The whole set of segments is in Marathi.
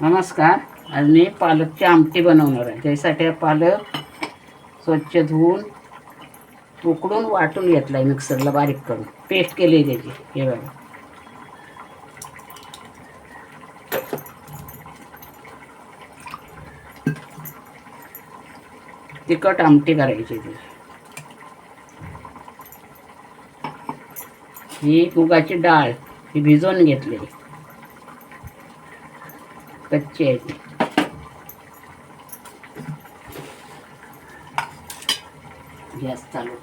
नमस्कार. आज मी पालकची आमटी बनवणार आहे. त्यासाठी पालक स्वच्छ धुवून उकडून वाटून घेतला आहे मिक्सरला बारीक करून. पेस्ट केली आहे त्याची. हे बघा. तिखट आमटी करायची ती ही मुगाची डाळ. ही भिजवून घेतली. कच्ची आहेत गॅस चालू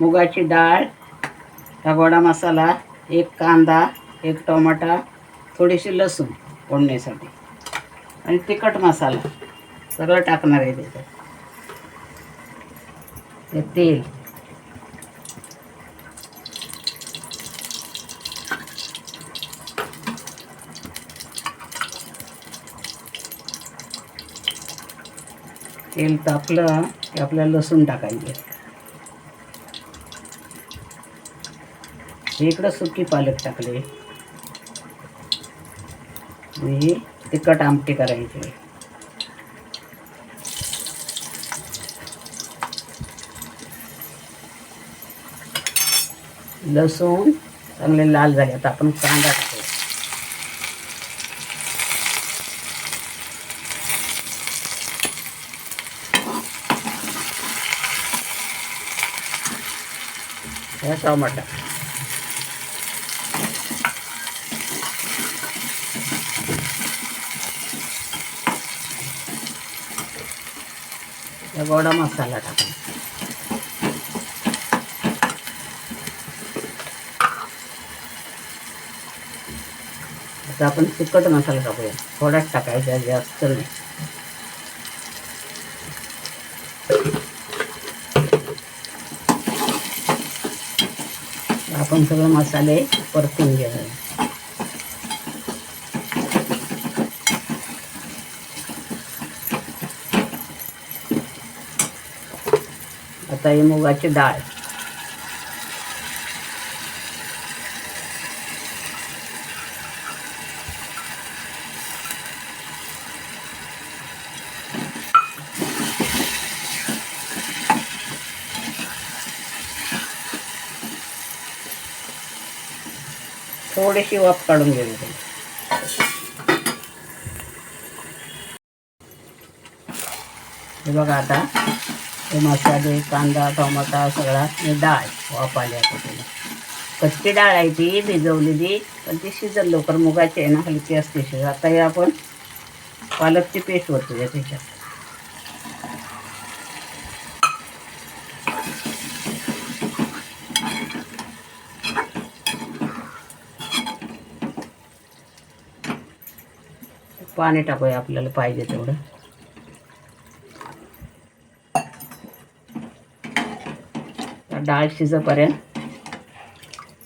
मुगाची डाळ हा गोडा मसाला एक कांदा एक टोमाटा थोडीशी लसूण फोडण्यासाठी. आणि तिखट मसाला. सगळं टाकणार आहे त्याच्यात. ते तेल. तेल तापलं की आपल्याला लसूण टाकायचे इकडं सुकी पालक टाकले. तिखट आमटी करायची. लसूण चांगले लाल झाले. आता आपण कांदा टाकू. टमाटा गोडा मसाला टाका. आता आपण तिखट मसाला टाकूया. थोडाच टाकायचा जास्त नाही. आपण सगळे मसाले परतून घेऊया. आता ही मुगाची डाळ. थोडीशी वाफ काढून हे मसाले कांदा टोमाटा सगळा आणि डाळ वाफ आली कच्ची डाळ आहे ती भिजवलेली पण ती शिजल लवकर. मुगाची आहे ना हलकी असते शिज आता हे आपण पालकची पेस्ट होतो त्याच्यात. पाणी टाकूया आपल्याला पाहिजे तेवढं. डाळ शिजेपर्यंत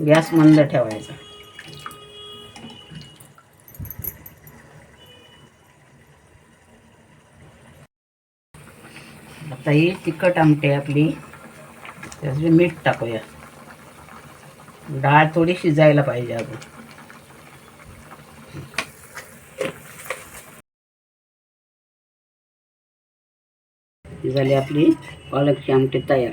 गॅस मंद ठेवायचा. आता ही तिखट आमटी आपली. त्याचे मीठ टाकूया. डाळ थोडी शिजायला पाहिजे अजून. झाली आपली पालकची आमटी तयार.